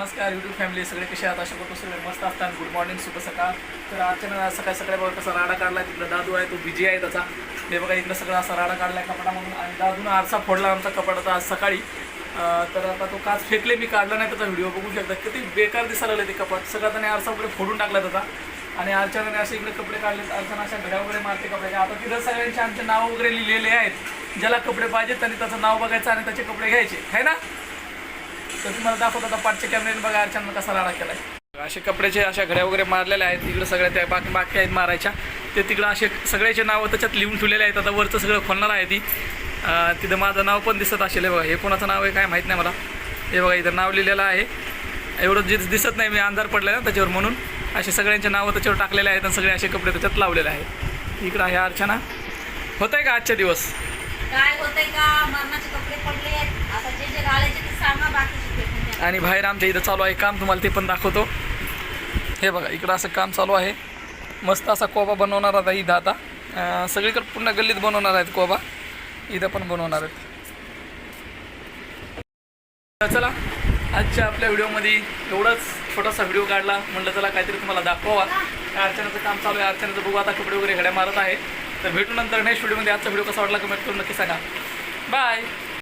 नमस्कार YouTube family सगळे कसे आहात? अशा करतो सगळे मस्त असतात. गुड मॉर्निंग शुभ सकाळ. तर आजच्या सकाळी सकाळी बघा कसा राडा काढला तिकडं दादू आहे तो बिजी आहे त्याचा. हे बघा इकडं सगळं असा राडा काढला आहे कपाटामधून आणि दादूनं आरसा फोडला आमचा कपाटाचा आज सकाळी. तर आता तो काच फेकले मी काढला नाही त्याचा व्हिडिओ बघू शकता. किती बेकार दिसायला लागले ते कपाट. सगळं त्याने आरसा वगैरे फोडून टाकला त्याचा. आणि अर्चनाने असे इकडे कपडे काढले अर्चना अशा घड्या वगैरे मारते कपडे. आता तिथं सगळ्यांचे आमचे नाव वगैरे लिहिलेले आहेत. ज्याला कपडे पाहिजेत त्यांनी त्याचं नाव बघायचं आणि त्याचे कपडे घ्यायचे. आहे ना? तर तुम्हाला दाखवतो आता पाठच्या कॅमेऱ्याने बघा अर्चना कसा राडा आहे असे कपड्याचे अशा घड्या वगैरे मारलेल्या आहेत. तिकडे सगळ्या त्या बाकी बाकी आहेत मारायच्या. ते तिकडं असे सगळ्याचे नावं त्याच्यात लिहून ठेवलेले आहेत. आता वरचं सगळं खोलणार आहे ती. तिथं माझं नाव पण दिसत असेल. बघा हे कोणाचं नाव आहे काय माहीत नाही मला. हे बघा इथं नाव लिहिलेलं आहे. एवढं जे दिसत नाही मी अंधार पडला ना त्याच्यावर म्हणून. असे सगळ्यांचे नावं त्याच्यावर टाकलेले आहेत आणि सगळे असे कपडे त्याच्यात लावलेले आहेत. इकडं आहे अर्चना. होत आहे का आजच्या दिवस? काय होतंय का? मरणाचे कपडे पडले आता जे जे घालायचे ते सांगा बाकीचे फेकून द्या. आणि बाहेर आमच्या इथं चालू आहे काम तुम्हाला ते पण दाखवतो. हे बघा इकडं असं काम चालू आहे. मस्त असा कोबा बनवणार आता इथं आता. सगळीकडे पूर्ण गल्लीत बनवणार आहेत कोबा. इथं पण बनवणार आहेत. चला आजच्या आपल्या व्हिडिओमध्ये एवढाच. छोटासा व्हिडिओ काढला. म्हटलं चला काहीतरी तुम्हाला दाखवा अर्चनाचं काम चालू आहे अर्चनाचं बघू. आता कपडे वगैरे घड्या मारत आहे. तर भेटू नंतर नेक्स्ट व्हिडिओमध्ये. आजचा व्हिडिओ कसा वाटला कमेंट करून नक्की सांगा. बाय